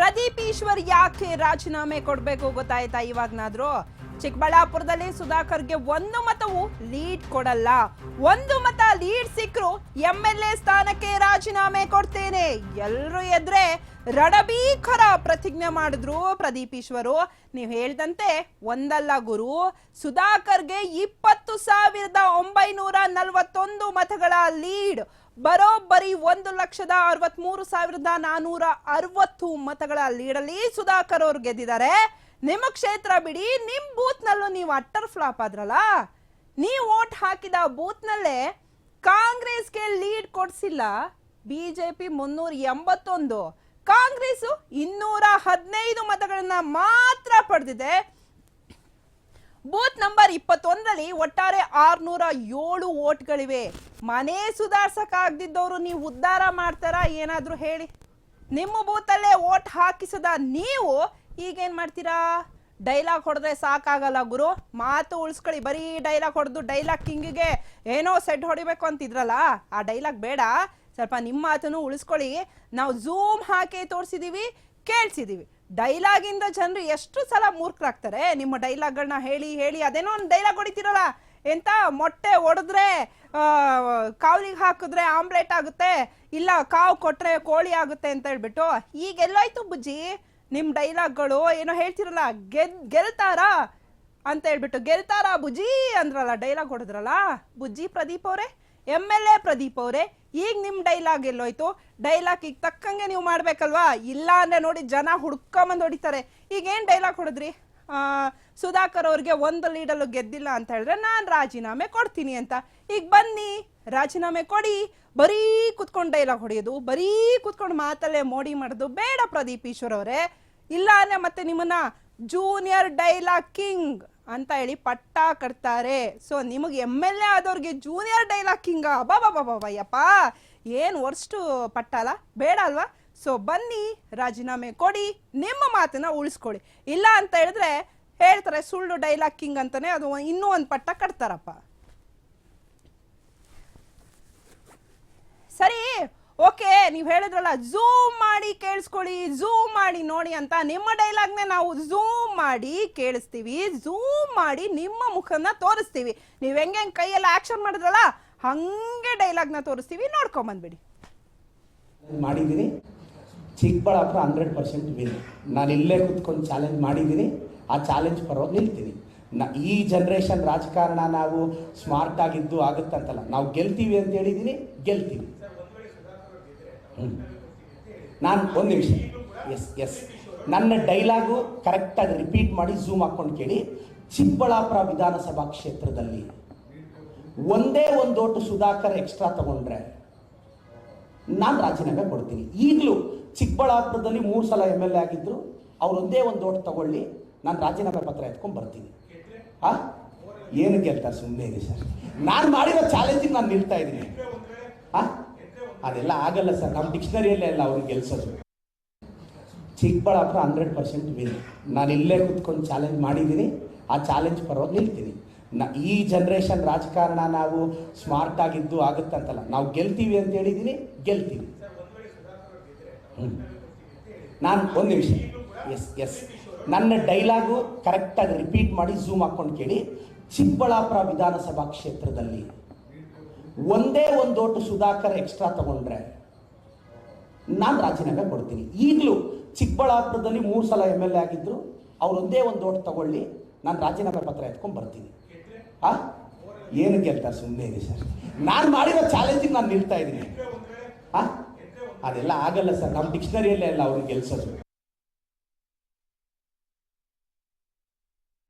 ಪ್ರದೀಪ್ ಈಶ್ವರ್ ಯಾಕೆ ರಾಜೀನಾಮೆ ಕೊಡಬೇಕು ಗೊತ್ತಾಯ್ತಾ ಇವಾಗ್ನಾದ್ರೂ? ಚಿಕ್ಕಬಳ್ಳಾಪುರದಲ್ಲಿ ಸುಧಾಕರ್ಗೆ ಒಂದು ಮತವು ಲೀಡ್ ಕೊಡಲ್ಲ. ಒಂದು ಮತ ಲೀಡ್ ಸಿಕ್ಕರು ಎಂ ಎಲ್ ಎ ಸ್ಥಾನಕ್ಕೆ ರಾಜೀನಾಮೆ ಕೊಡ್ತೇನೆ. ಎಲ್ಲರೂ ಎದ್ರೆ ರಡಬೀಕರ ಪ್ರತಿಜ್ಞೆ ಮಾಡಿದ್ರು ಪ್ರದೀಪ್ ಈಶ್ವರು. ನೀವು ಹೇಳ್ದಂತೆ ಒಂದಲ್ಲ ಗುರು. ಸುಧಾಕರ್ಗೆ ಇಪ್ಪತ್ತು ಸಾವಿರದ ಒಂಬೈನೂರ ನಲವತ್ತೊಂದು ಮತಗಳ ಲೀಡ್ ಬರೋಬ್ಬರಿ ಒಂದು ಲಕ್ಷದ ಅರವತ್ಮೂರು ಸಾವಿರದ ನಾನೂರ ಅರವತ್ತು ಮತಗಳ ಲೀಡಲ್ಲಿ ಸುಧಾಕರ್ ಅವ್ರು ಗೆದ್ದಿದ್ದಾರೆ. ನಿಮ್ಮ ಕ್ಷೇತ್ರ ಬಿಡಿ ನಿಮ್ಮ ಬೂತ್ನಲ್ಲೂ ನೀವು ಅಟ್ಟರ್ ಫ್ಲಾಪ್ ಆದ್ರಲ್ಲ? ನೀವು ಓಟ್ ಹಾಕಿದ ಬೂತ್ನಲ್ಲೇ ಕಾಂಗ್ರೆಸ್ಗೆ ಲೀಡ್ ಕೊಡ್ಸಿಲ್ಲ ಬಿಜೆಪಿ ಮುನ್ನೂರ ಎಂಬತ್ತೊಂದು. ಕಾಂಗ್ರೆಸ್ ಇನ್ನೂರ ಹದಿನೈದು ಮತಗಳನ್ನ ಮಾತ್ರ ಪಡೆದಿದೆ. ಬೂತ್ ನಂಬರ್ ಇಪ್ಪತ್ತೊಂದರಲ್ಲಿ ಒಟ್ಟಾರೆ ಆರ್ನೂರ ಏಳು ಓಟ್ಗಳಿವೆ ಮನೆ ಸುಧಾರ್ಸಕ್ಕಾಗ್ದಿದ್ದವರು ನೀವು ಉದ್ಧಾರ ಮಾಡ್ತಾರಾ ಏನಾದರೂ ಹೇಳಿ. ನಿಮ್ಮ ಬೂತಲ್ಲೇ ಓಟ್ ಹಾಕಿಸದ ನೀವು ಈಗೇನು ಮಾಡ್ತೀರಾ? ಡೈಲಾಗ್ ಹೊಡೆದ್ರೆ ಸಾಕಾಗಲ್ಲ ಗುರು. ಮಾತು ಉಳಿಸ್ಕೊಳ್ಳಿ. ಬರೀ ಡೈಲಾಗ್ ಹೊಡೆದು ಡೈಲಾಗ್ ಕಿಂಗಿಗೆ ಏನೋ ಸೆಡ್ ಹೊಡಿಬೇಕು ಅಂತಿದ್ರಲ್ಲ? ಆ ಡೈಲಾಗ್ ಬೇಡ. ಸ್ವಲ್ಪ ನಿಮ್ಮ ಮಾತನ್ನು ಉಳಿಸ್ಕೊಳ್ಳಿ. ನಾವು ಝೂಮ್ ಹಾಕಿ ತೋರಿಸಿದೀವಿ, ಕೇಳಿಸಿದೀವಿ. ಡೈಲಾಗಿಂದ ಜನರು ಎಷ್ಟು ಸಲ ಮೂರ್ಖರಾಗ್ತಾರೆ? ನಿಮ್ಮ ಡೈಲಾಗ್ಗಳನ್ನ ಹೇಳಿ ಹೇಳಿ, ಅದೇನೋ ಒಂದು ಡೈಲಾಗ್ ಹೊಡಿತೀರಲ್ಲ? ಎಂತ ಮೊಟ್ಟೆ ಒಡೆದ್ರೆ ಕಾವ್ಲಿಗೆ ಹಾಕಿದ್ರೆ ಆಮ್ಲೆಟ್ ಆಗುತ್ತೆ, ಇಲ್ಲ ಕಾವು ಕೊಟ್ರೆ ಕೋಳಿ ಆಗುತ್ತೆ ಅಂತ ಹೇಳ್ಬಿಟ್ಟು ಈಗ ಎಲ್ಲೋಯ್ತು ಬುಜ್ಜಿ? ನಿಮ್ಮ ಡೈಲಾಗ್ಗಳು ಏನೋ ಹೇಳ್ತಿರಲ್ಲ, ಗೆದ್, ಗೆಲ್ತಾರಾ? ಅಂತ ಹೇಳ್ಬಿಟ್ಟು ಗೆಲ್ತಾರಾ ಬುಜ್ಜಿ ಅಂದ್ರಲ್ಲ, ಡೈಲಾಗ್ ಹೊಡೆದ್ರಲ್ಲ? ಬುಜ್ಜಿ ಪ್ರದೀಪ್ ಅವರೇ? ಎಂ ಎಲ್ ಎ ಪ್ರದೀಪ್ ಅವರೇ, ಈಗ ನಿಮ್ಮ ಡೈಲಾಗ್ ಎಲ್ಲೋಯ್ತು? ಡೈಲಾಗ್ ಈಗ ತಕ್ಕಂಗೆ ನೀವು ಮಾಡ್ಬೇಕಲ್ವಾ? ಇಲ್ಲ ಅಂದ್ರೆ ನೋಡಿ ಜನ ಹುಡ್ಕೊಂಬಂದು ಹೊಡಿತಾರೆ. ಈಗ ಏನು ಡೈಲಾಗ್ ಹೊಡೆದ್ರಿ? ಸುಧಾಕರ್ ಅವ್ರಿಗೆ ಒಂದು ಲೀಡಲ್ಲೂ ಗೆದ್ದಿಲ್ಲ ಅಂತ ಹೇಳಿದ್ರೆ ನಾನು ರಾಜೀನಾಮೆ ಕೊಡ್ತೀನಿ ಅಂತ. ಈಗ ಬನ್ನಿ, ರಾಜೀನಾಮೆ ಕೊಡಿ. ಬರೀ ಕುತ್ಕೊಂಡು ಡೈಲಾಗ್ ಹೊಡೆಯೋದು, ಬರೀ ಕುತ್ಕೊಂಡು ಮಾತಲ್ಲೇ ಮೋಡಿ ಮಾಡೋದು ಬೇಡ ಪ್ರದೀಪ್ ಈಶ್ವರ್ ಅವರೇ. ಇಲ್ಲ ಅಂದ್ರೆ ಮತ್ತೆ ನಿಮ್ಮನ್ನ ಜೂನಿಯರ್ ಡೈಲಾಗ್ ಕಿಂಗ್ ಅಂತ ಹೇಳಿ ಪಟ್ಟ ಕಟ್ತಾರೆ. ಸೊ ನಿಮಗೆ ಎಂ ಎಲ್ ಎ ಆದವ್ರಿಗೆ ಜೂನಿಯರ್ ಡೈಲಾಗ್ ಬಾ ಬಾಬಾಬಾಬಾಯ್ಯಪ್ಪ ಏನು ವರ್ಷ್ಟು ಪಟ್ಟ ಅಲ್ಲ? ಬೇಡ ಅಲ್ವಾ? ಸೊ ಬನ್ನಿ, ರಾಜೀನಾಮೆ ಕೊಡಿ, ನಿಮ್ಮ ಮಾತನ್ನ ಉಳಿಸ್ಕೊಳ್ಳಿ. ಇಲ್ಲ ಅಂತ ಹೇಳಿದ್ರೆ ಹೇಳ್ತಾರೆ ಸುಳ್ಳು ಡೈಲಾಗ್ ಕಿಂಗ್ ಅಂತಾನೆ ಅದು ಇನ್ನೂ ಒಂದು ಪಟ್ಟ ಕಟ್ತಾರಪ್ಪ ಸರಿ ಓಕೆ ನೀವು ಹೇಳಿದ್ರಲ್ಲ ಝೂಮ್ ಮಾಡಿ ಕೇಳಿಸ್ಕೊಳ್ಳಿ ಝೂಮ್ ಮಾಡಿ ನೋಡಿ ಅಂತ ನಿಮ್ಮ ಡೈಲಾಗ್ನೇ ನಾವು ಝೂಮ್ ಮಾಡಿ ಕೇಳಿಸ್ತೀವಿ ಝೂಮ್ ಮಾಡಿ ನಿಮ್ಮ ಮುಖನ ತೋರಿಸ್ತೀವಿ. ನೀವು ಹೆಂಗೆ ಹೆಂಗೆ ಕೈಯೆಲ್ಲ ಆಕ್ಷನ್ ಮಾಡಿದ್ರಲ್ಲ, ಹಂಗೆ ಡೈಲಾಗ್ನ ತೋರಿಸ್ತೀವಿ ನೋಡ್ಕೊಂಬಂದ್ಬಿಡಿ ಮಾಡಿದ್ದೀನಿ. ಚಿಕ್ಕಬಳ್ಳಾಪುರ ಹಂಡ್ರೆಡ್ ಪರ್ಸೆಂಟ್ ವಿನ್ ನಾನು ಇಲ್ಲೇ ಕೂತ್ಕೊಂಡು ಚಾಲೆಂಜ್ ಮಾಡಿದ್ದೀನಿ. ಆ ಚಾಲೆಂಜ್ ಪರವಾಗಿ ನಿಲ್ತೀನಿ. ನ, ಈ ಜನ್ರೇಷನ್ ರಾಜಕಾರಣ ನಾವು ಸ್ಮಾರ್ಟ್ ಆಗಿದ್ದು ಆಗುತ್ತಂತಲ್ಲ. ನಾವು ಗೆಲ್ತೀವಿ ಅಂತ ಹೇಳಿದ್ದೀನಿ, ಗೆಲ್ತೀವಿ. ನಾನು ಒಂದು ನಿಮಿಷ. ಎಸ್ ಎಸ್ ನನ್ನ ಡೈಲಾಗು ಕರೆಕ್ಟಾಗಿ ರಿಪೀಟ್ ಮಾಡಿ ಝೂಮ್ ಹಾಕ್ಕೊಂಡು ಕೇಳಿ. ಚಿಕ್ಕಬಳ್ಳಾಪುರ ವಿಧಾನಸಭಾ ಕ್ಷೇತ್ರದಲ್ಲಿ ಒಂದೇ ಒಂದು ಓಟು ಸುಧಾಕರ್ ಎಕ್ಸ್ಟ್ರಾ ತಗೊಂಡ್ರೆ ನಾನು ರಾಜೀನಾಮೆ ಕೊಡ್ತೀನಿ. ಈಗಲೂ ಚಿಕ್ಕಬಳ್ಳಾಪುರದಲ್ಲಿ ಮೂರು ಸಲ ಎಂ ಎಲ್ ಎ ಆಗಿದ್ದರು ಅವ್ರು ಒಂದೇ ಒಂದು ಓಟ್ ತಗೊಳ್ಳಿ, ನಾನು ರಾಜೀನಾಮೆ ಪತ್ರ ಎತ್ಕೊಂಡು ಬರ್ತೀನಿ. ಆ ಏನು ಗೆಲ್ತಾರೆ ಸುಮ್ಮನೆ ಇದೆ ಸರ್. ನಾನು ಮಾಡಿರೋ ಚಾಲೆಂಜಿಗೆ ನಾನು ನಿಲ್ತಾ ಇದ್ದೀನಿ. ಆ ಅದೆಲ್ಲ ಆಗಲ್ಲ ಸರ್. ನಮ್ಮ ಡಿಕ್ಷನರಿಯಲ್ಲೇ ಅಲ್ಲ ಅವ್ರಿಗೆ ಗೆಲ್ಸೋದು. ಚಿಕ್ಕಬಳ್ಳಾಪುರ ಹಂಡ್ರೆಡ್ ಪರ್ಸೆಂಟ್ ವಿನ್ ನಾನು ಇಲ್ಲೇ ಕೂತ್ಕೊಂಡು ಚಾಲೆಂಜ್ ಮಾಡಿದ್ದೀನಿ. ಆ ಚಾಲೆಂಜ್ ಪರವಾಗಿ ನಿಲ್ತೀನಿ. ನ, ಈ ಜನ್ರೇಷನ್ ರಾಜಕಾರಣ ನಾವು ಸ್ಮಾರ್ಟ್ ಆಗಿದ್ದು ಆಗುತ್ತಂತಲ್ಲ ನಾವು ಗೆಲ್ತೀವಿ ಅಂತ ಹೇಳಿದ್ದೀನಿ, ಗೆಲ್ತೀವಿ. ಹ್ಞೂ ನಾನು ಒಂದು ನಿಮಿಷ. ಎಸ್ ಎಸ್ ನನ್ನ ಡೈಲಾಗು ಕರೆಕ್ಟಾಗಿ ರಿಪೀಟ್ ಮಾಡಿ ಝೂಮ್ ಹಾಕ್ಕೊಂಡು ಕೇಳಿ. ಚಿಕ್ಕಬಳ್ಳಾಪುರ ವಿಧಾನಸಭಾ ಕ್ಷೇತ್ರದಲ್ಲಿ ಒಂದೇ ಒಂದು ಓಟು ಸುಧಾಕರ್ ಎಕ್ಸ್ಟ್ರಾ ತಗೊಂಡ್ರೆ ನಾನು ರಾಜೀನಾಮೆ ಕೊಡ್ತೀನಿ. ಈಗಲೂ ಚಿಕ್ಕಬಳ್ಳಾಪುರದಲ್ಲಿ ಮೂರು ಸಲ ಎಂ ಎಲ್ ಎ ಆಗಿದ್ರು, ಅವ್ರು ಒಂದೇ ಒಂದು ಓಟ್ ತಗೊಳ್ಳಿ, ನಾನು ರಾಜೀನಾಮೆ ಪತ್ರ ಎತ್ಕೊಂಡು ಬರ್ತೀನಿ. ಆ? ಏನು ಗೆಲ್ತಾರೆ ಸುಮ್ಮನೆ ಇದೆ ಸರ್. ನಾನು ಮಾಡಿರೋ ಚಾಲೆಂಜಿಗೆ ನಾನು ನಿಲ್ತಾ ಇದ್ದೀನಿ. ಆ? ಅದೆಲ್ಲ ಆಗಲ್ಲ ಸರ್. ನಮ್ಮ ಡಿಕ್ಷನರಿಯಲ್ಲೇ ಅಲ್ಲ ಅವ್ರಿಗೆ ಗೆಲ್ಸೋದು.